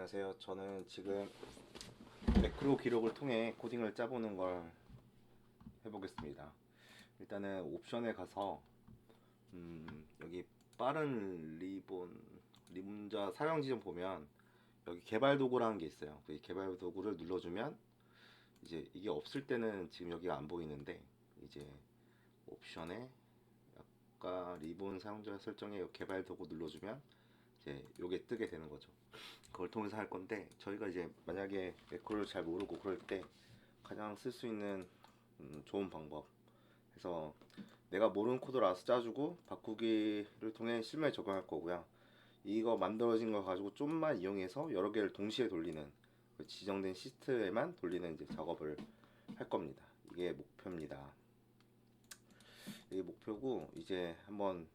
안녕하세요. 저는 지금 매크로 기록을 통해 코딩을 짜보는 걸 해보겠습니다. 일단은 옵션에 가서 음, 여기 빠른 리본 리본자 사용 지점 보면 여기 개발 도구라는 게 있어요. 이 개발 도구를 눌러주면 이제 이게 없을 때는 지금 여기가 안 보이는데 이제 옵션에 아까 리본 사용자 설정에 이 개발 도구 눌러주면 이제 요게 뜨게 되는 거죠. 그걸 통해서 할 건데 저희가 이제 만약에 매크로를 잘 모르고 그럴 때 가장 쓸 수 있는 음, 좋은 방법 해서 내가 모르는 코드를 알아서 짜주고 바꾸기를 통해 실무에 적용할 거고요. 이거 만들어진 걸 가지고 좀만 이용해서 여러 개를 동시에 돌리는 그 지정된 시스템에만 돌리는 이제 작업을 할 겁니다. 이게 목표입니다. 이게 목표고 이제 한번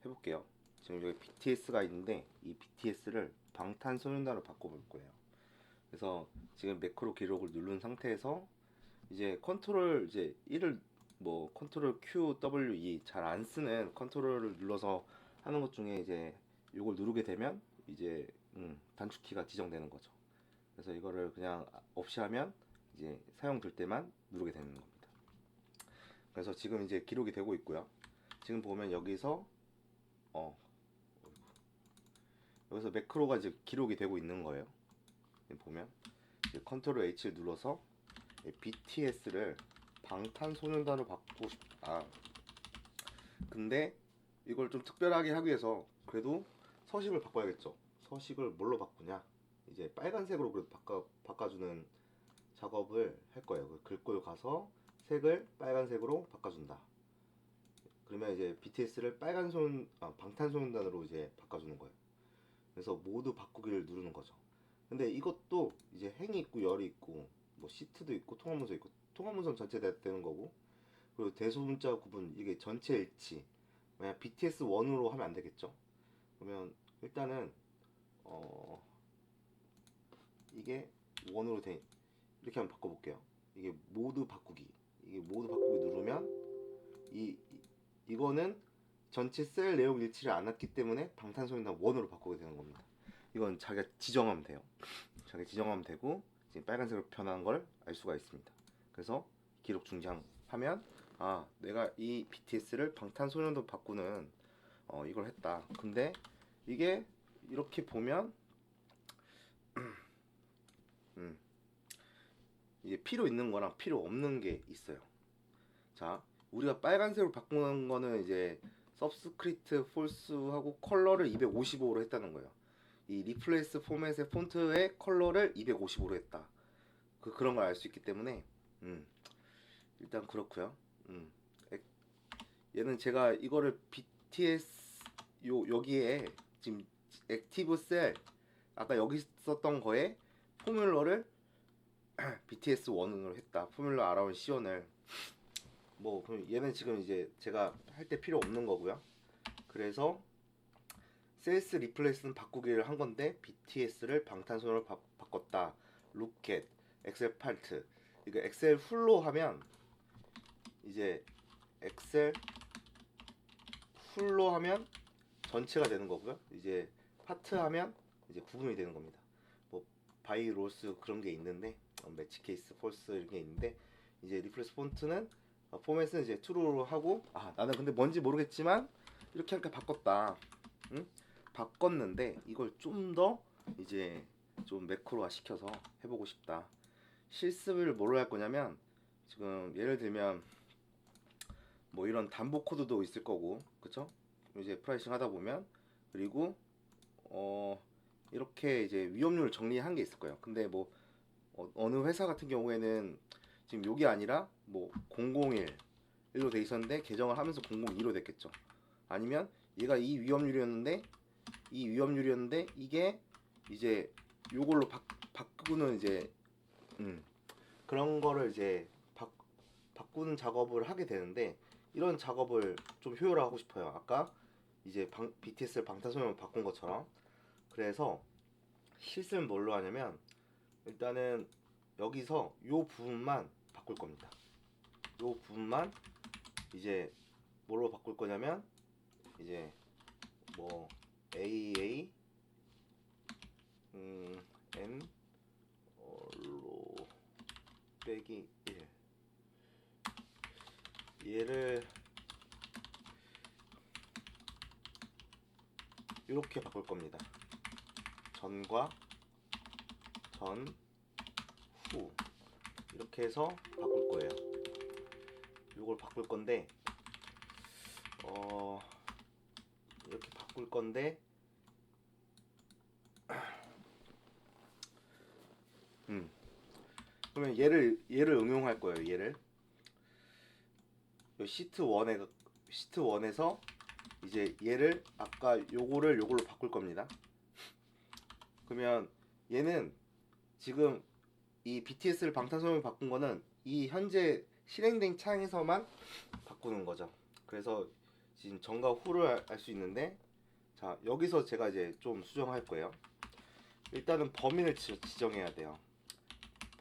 해볼게요. 지금 여기 BTS가 있는데 이 BTS를 방탄소년단으로 바꿔볼 거예요. 그래서 지금 매크로 기록을 누른 상태에서 이제 컨트롤 이제 1을 뭐 컨트롤 Q, W, E 잘 안 쓰는 컨트롤을 눌러서 하는 것 중에 이제 이걸 누르게 되면 이제 음, 단축키가 지정되는 거죠. 그래서 이거를 그냥 없이 하면 이제 사용될 때만 누르게 되는 겁니다. 그래서 지금 이제 기록이 되고 있고요. 지금 보면 여기서 어. 여기서 매크로가 이제 기록이 되고 있는 거예요. 보면 컨트롤 H를 눌러서 BTS를 방탄소년단으로 바꾸고 싶다. 근데 이걸 좀 특별하게 하기 위해서 그래도 서식을 바꿔야겠죠. 서식을 뭘로 바꾸냐? 이제 빨간색으로 그래도 바꿔 바꿔주는 작업을 할 거예요. 그 글꼴 가서 색을 빨간색으로 바꿔준다. 그러면 이제 BTS를 빨간 손, 아, 방탄소년단으로 이제 바꿔주는 거예요. 그래서 모두 바꾸기를 누르는 거죠. 근데 이것도 이제 행이 있고 열이 있고 뭐 시트도 있고 통합문서 있고 통합문서는 전체 다 되는 거고 그리고 대소문자 구분 이게 전체 일치 만약 BTS 1으로 하면 안 되겠죠. 그러면 일단은 어 이게 1으로 돼 이렇게 한번 바꿔볼게요. 이게 모두 바꾸기 이게 모두 바꾸기 누르면 이, 이 이거는 전체 셀 내용 일치를 안 했기 때문에 방탄소년단 원으로 바꾸게 되는 겁니다. 이건 자기가 지정하면 돼요. 자기가 지정하면 되고 지금 빨간색으로 변한 걸 알 수가 있습니다. 그래서 기록 중지하면 아 내가 이 BTS를 방탄소년단 바꾸는 어, 이걸 했다. 근데 이게 이렇게 보면 음, 이게 필요 있는 거랑 필요 없는 게 있어요. 자, 우리가 빨간색으로 바꾸는 거는 이제 서브스크립트 폴스하고 컬러를 255로 했다는 거예요. 이 리플레이스 포맷의 폰트의 컬러를 255로 했다. 그 그런 걸 알 수 있기 때문에 음. 일단 그렇고요. 음. 액- 얘는 제가 이거를 BTS 요 여기에 지금 액티브 셀 아까 여기 썼던 거에 포뮬러를 BTS 원으로 했다. 포뮬러 아라운 시원을 뭐 그럼 얘는 지금 이제 제가 할 때 필요 없는 거고요. 그래서 셀스 리플레이스는 바꾸기를 한 건데 BTS를 방탄소년으로 바, 바꿨다. 로켓, 엑셀 팔트. 이거 엑셀 풀로 하면 이제 엑셀 풀로 하면 전체가 되는 거고요. 이제 파트 하면 이제 구분이 되는 겁니다. 뭐 바이 로스 그런 게 있는데 어, 매치 케이스 폴스 이런 게 있는데 이제 리플레스 폰트는 어, 포맷은 이제 트루로 하고 아 나는 근데 뭔지 모르겠지만 이렇게 하니까 바꿨다. 응? 바꿨는데 이걸 좀 더 이제 좀 매크로화 시켜서 해보고 싶다. 실습을 뭘로 할 거냐면 지금 예를 들면 뭐 이런 담보 코드도 있을 거고 그쵸? 이제 프라이싱 하다 보면 그리고 어 이렇게 이제 위험률 정리한 게 있을 거예요. 근데 뭐 어, 어느 회사 같은 경우에는 지금 요게 아니라 뭐 001 1로 돼 있었는데 개정을 하면서 002로 됐겠죠. 아니면 얘가 이 위험률이었는데 이 위험률이었는데 이게 이제 요걸로 바, 바꾸는 이제 음 그런 거를 이제 바, 바꾸는 작업을 하게 되는데 이런 작업을 좀 효율화하고 싶어요. 아까 이제 방, BTS를 방탄소년으로 바꾼 것처럼 그래서 실습은 뭘로 하냐면 일단은 여기서 요 부분만 바꿀 겁니다. 요 부분만 이제 뭘로 바꿀 거냐면 이제 뭐 AA 음, N 로 빼기 1 얘를 이렇게 바꿀 겁니다. 전과 전 후 이렇게 해서 바꿀 거예요. 이걸 바꿀 건데 어 이렇게 바꿀 건데 음 그러면 얘를 얘를 응용할 거예요. 얘를 요 시트 1에 시트 1에서 이제 얘를 아까 요거를 요걸로 바꿀 겁니다. 그러면 얘는 지금 이 BTS를 방탄소년단 바꾼 거는 이 현재 실행된 창에서만 바꾸는 거죠. 그래서 지금 전과 후를 알 수 있는데 자 여기서 제가 이제 좀 수정할 거예요. 일단은 범위를 지, 지정해야 돼요.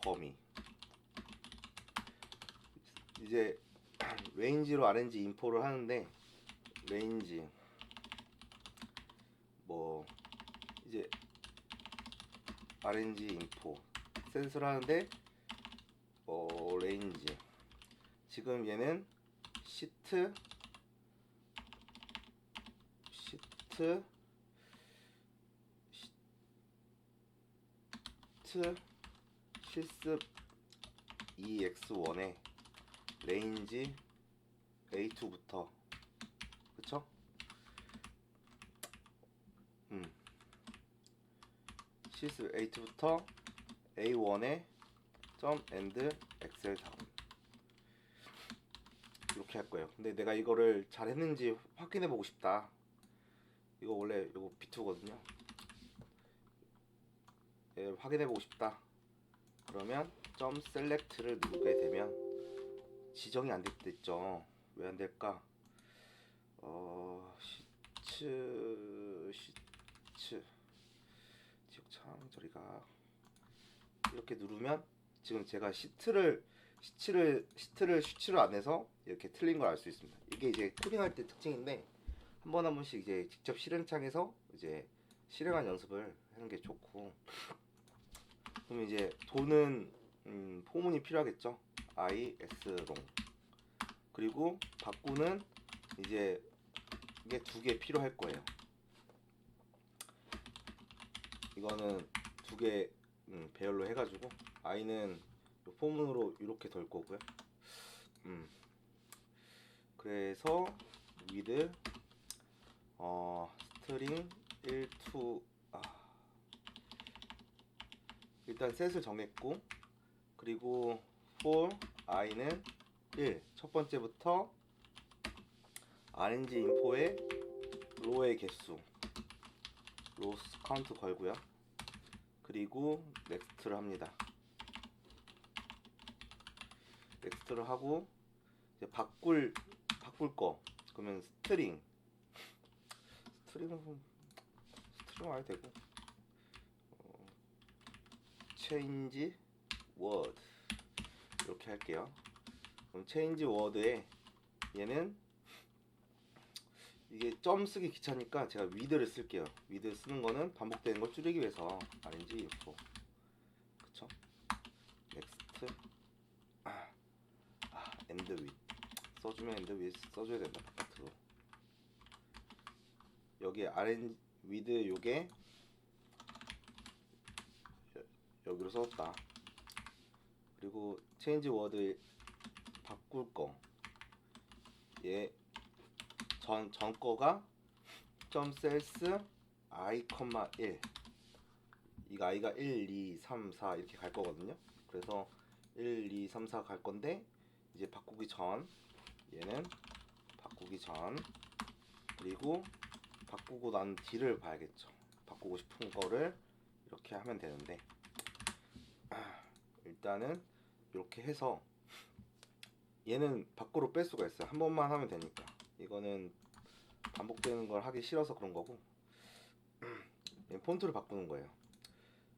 범위. 이제 레인지로 RNG 인포를 하는데 레인지 뭐 이제 RNG 인포 센스를 하는데 어 레인지. 지금 얘는 시트 시트 시트 실습 EX1에 레인지 A2부터. 그쵸? 음. 실습 A2부터 A1에 점 엔드 엑셀 다운 이렇게 할 거예요. 근데 내가 이거를 잘 했는지 확인해 보고 싶다. 이거 원래 이거 B2거든요. 얘를 확인해 보고 싶다. 그러면 점 셀렉트를 누르게 되면 지정이 안 됐댔죠. 왜 안 될까? 어 시츠 시츠 지옥창 저리가 이렇게 누르면 지금 제가 시트를 시트를 시트를 슈치를 안 해서 이렇게 틀린 걸 알 수 있습니다. 이게 이제 코딩할 때 특징인데 한번한 번씩 이제 직접 실행창에서 이제 실행한 연습을 하는 게 좋고 그럼 이제 도는 음, 포문이 필요하겠죠. i s 롱 그리고 바꾸는 이제 이게 두 개 필요할 거예요. 이거는 두 개 음, 배열로 해가지고 요 포문으로 이렇게 덜 거고요. 음. 그래서 with 어 스트링 1 2 아. 일단 셋을 정했고 그리고 for i는 1. 첫 번째부터 rng 인포의 로의 개수 로스 카운트 걸고요. 그리고 넥스트를 합니다. 넥스트를 하고 이제 바꿀 바꿀 거 그러면 스트링 스트링은 스트링 와야 되고 어, change word 이렇게 할게요. 그럼 change word에 얘는 이게 점 쓰기 귀찮으니까 제가 with를 쓸게요. with 쓰는 거는 반복되는 걸 줄이기 위해서 rng info 그쵸? next 아, 아 end with 써주면 end with 써줘야 된다 바깥으로. 여기 rng with 요게 여- 여기로 썼다. 그리고 change word 바꿀 거. 얘 전, 전 거가 점 셀스 i, 1 이거 i가 1, 2, 3, 4 이렇게 갈 거거든요. 그래서 1, 2, 3, 4 갈 건데 이제 바꾸기 전 얘는 바꾸기 전. 그리고 바꾸고 난 뒤를 봐야겠죠. 바꾸고 싶은 거를 이렇게 하면 되는데. 아, 일단은 이렇게 해서 얘는 밖으로 뺄 수가 있어요. 한 번만 하면 되니까 이거는 반복되는 걸 하기 싫어서 그런 거고 얘 폰트를 바꾸는 거예요.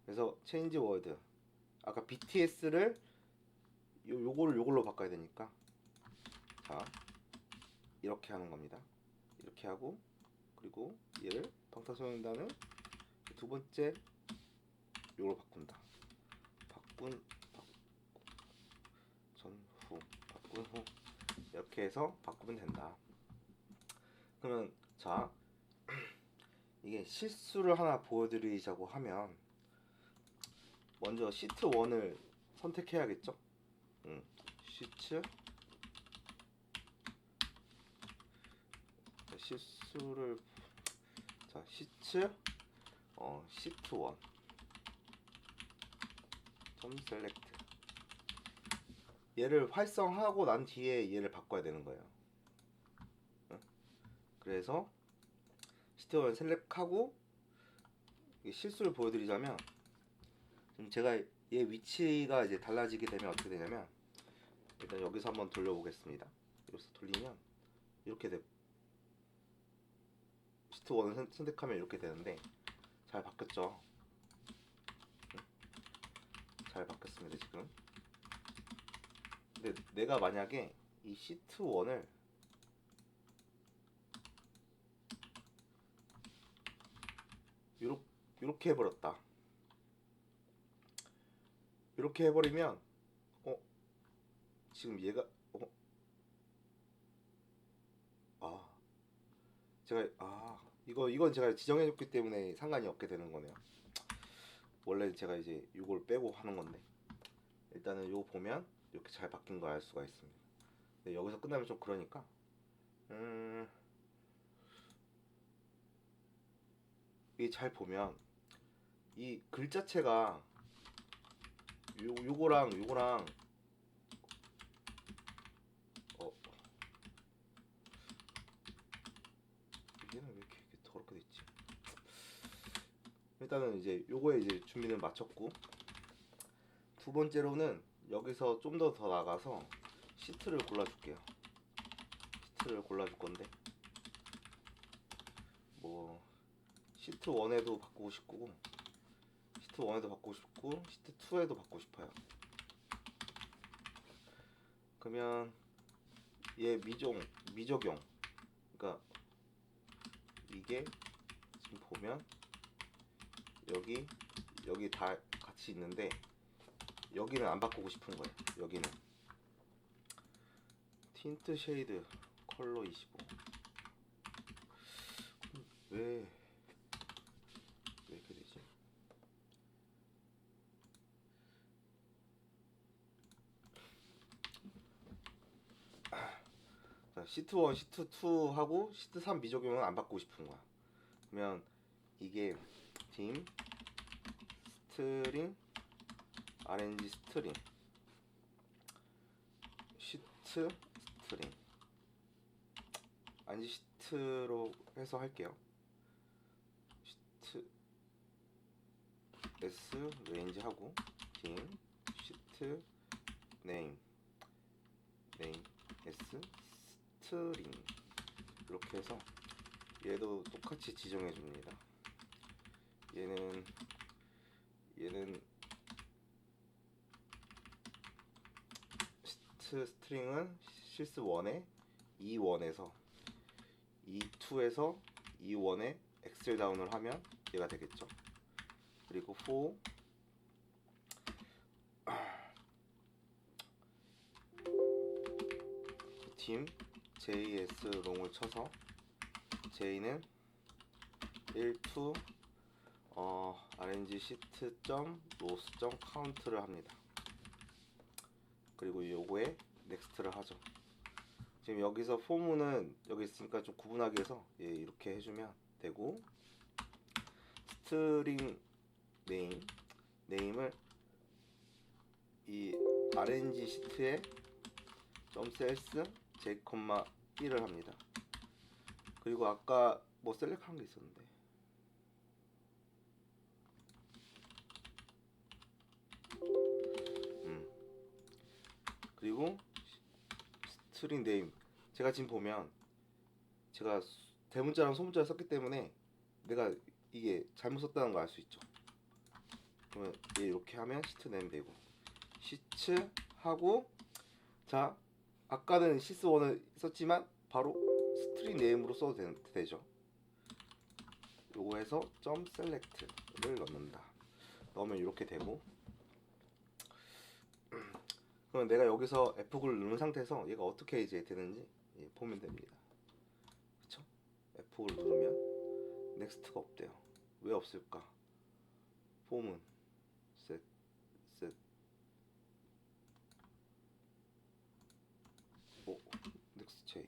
그래서 change word 아까 BTS를 요 요거를 요걸로 바꿔야 되니까 자 이렇게 하는 겁니다. 이렇게 하고 그리고 얘를 방탄소년단은 두 번째 요걸로 바꾼다. 바꾼 전후 바꾼 후 이렇게 해서 바꾸면 된다. 그러면 자 이게 실수를 하나 보여드리자고 하면 먼저 시트 1을 선택해야겠죠? 음, 시트 자, 실수를 자 시트 어 시트 1 점 셀렉트 얘를 활성하고 난 뒤에 얘를 바꿔야 되는 거예요. 응? 그래서 시트 1 셀렉하고 실수를 보여드리자면 제가 얘 위치가 이제 달라지게 되면 어떻게 되냐면 일단 여기서 한번 돌려보겠습니다. 여기서 돌리면 이렇게 돼. 시트 1을 선택하면 이렇게 되는데 잘 바뀌었죠. 응? 잘 바뀌었습니다 지금. 근데 내가 만약에 이 시트 1을 요렇게, 요렇게 해버렸다. 이렇게 해버리면 어 지금 얘가 어 아 제가 아 이거 이건 제가 지정해줬기 때문에 상관이 없게 되는 거네요. 원래 제가 이제 이걸 빼고 하는 건데 일단은 요거 보면 이렇게 잘 바뀐 걸알 수가 있습니다. 여기서 끝나면 좀 그러니까 음 이게 잘 보면 이 글자체가 요 요거랑 요거랑 어 얘는 왜 이렇게, 이렇게 더럽게 됐지? 일단은 이제 요거에 이제 준비는 마쳤고 두 번째로는 여기서 좀 더더 나가서 시트를 골라줄게요. 시트를 골라줄 건데 뭐 시트 1에도 바꾸고 싶고 시트 1에도 바꾸고 싶고 시트 2에도 바꾸고 싶어요. 그러면 얘 미종 미적용 그러니까 이게 지금 보면 여기 여기 다 같이 있는데 여기는 안 바꾸고 싶은 거예요. 여기는 틴트 쉐이드 컬러 25. 왜, 왜 이렇게 되지? 자, 시트 1, 시트 2 하고 시트 3 미적용은 안 바꾸고 싶은 거야. 그러면 이게 팀 스트링 RNG 스트링. 시트 스트링. 아니 시트로 해서 할게요. 시트 S 레인지 하고 팀 시트 네임 네임 S 스트링 이렇게 해서 얘도 똑같이 지정해 줍니다 얘는 얘는 시트 스트링은 실스 1에 E1에서 E2에서 E1에 엑셀 다운을 하면 얘가 되겠죠. 그리고 for 팀 JS 롱을 쳐서 J는 1, 2 어, RNG 시트 점 로스 점 카운트를 합니다. 그리고 요거에 넥스트를 하죠. 지금 여기서 포문은 여기 있으니까 좀 구분하기 위해서 예, 이렇게 해주면 되고 스트링 네임 네임을 이 RNG 시트에 점 셀스 j 1을 합니다. 그리고 아까 뭐 셀렉한 게 있었는데 음. 그리고 스트링 네임 제가 지금 보면 제가 수- 대문자랑 소문자를 썼기 때문에 내가 이게 잘못 썼다는 걸 알 수 있죠. 그러면 얘 이렇게 하면 시트 네임 되고 시트 하고 자 아까는 시스 원을 썼지만 바로 스트링 네임으로 써도 되, 되죠. 요거 해서 점 셀렉트를 넣는다. 넣으면 이렇게 되고 그럼 내가 여기서 F9를 누른 상태에서 얘가 어떻게 이제 되는지 예, 보면 됩니다. 그쵸? F9를 누르면 넥스트가 없대요. 왜 없을까? 폼은 셋, 셋. 오, 넥스트 체인.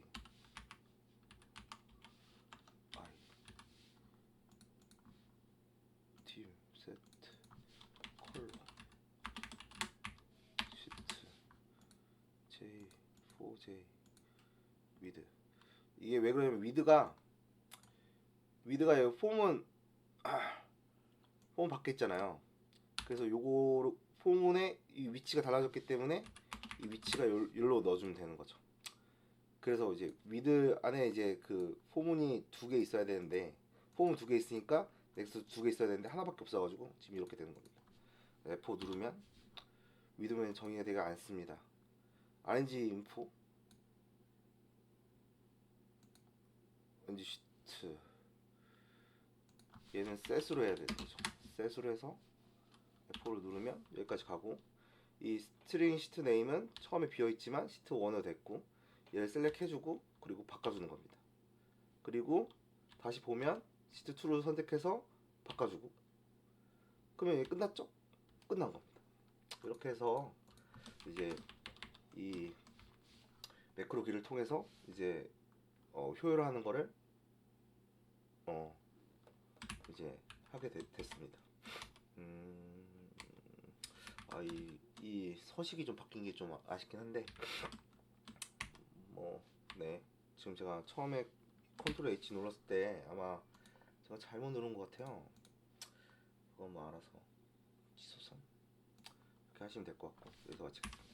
아이. 팀, 세트, 컬러, 시트, J, 4J, 위드. 이게 왜 그러냐면 위드가 위드가 여기 폼은 아, 폼 밖에 있잖아요. 그래서 요거 폼의 이 위치가 달라졌기 때문에 이 위치가 요, 여기로 넣어주면 되는 거죠. 그래서 이제 위드 안에 이제 그 포문이 두 개 있어야 되는데 포문 두 개 있으니까 넥스 두 개 있어야 되는데 하나밖에 없어가지고 지금 이렇게 되는 겁니다. F4 누르면 위드면 정의가 되지 않습니다. RNG 인포 왠지 시트 얘는 셋으로 해야 되는 거죠. 셋으로 해서 F4를 누르면 여기까지 가고 이 스트링 시트 네임은 처음에 비어 있지만 시트 1로 됐고 얘를 셀렉 해주고 그리고 바꿔주는 겁니다. 그리고 다시 보면 시트 2로 선택해서 바꿔주고 그러면 이게 끝났죠? 끝난 겁니다. 이렇게 해서 이제 이 매크로 키를 통해서 이제 어, 효율화하는 거를 어 이제 하게 됐, 됐습니다. 음, 아, 이, 이 서식이 좀 바뀐 게 좀 아쉽긴 한데, 뭐, 네. 지금 제가 처음에 컨트롤 H 눌렀을 때 아마 제가 잘못 누른 것 같아요. 그건 뭐 알아서 취소선 이렇게 하시면 될 것 같고, 여기서 마치겠습니다.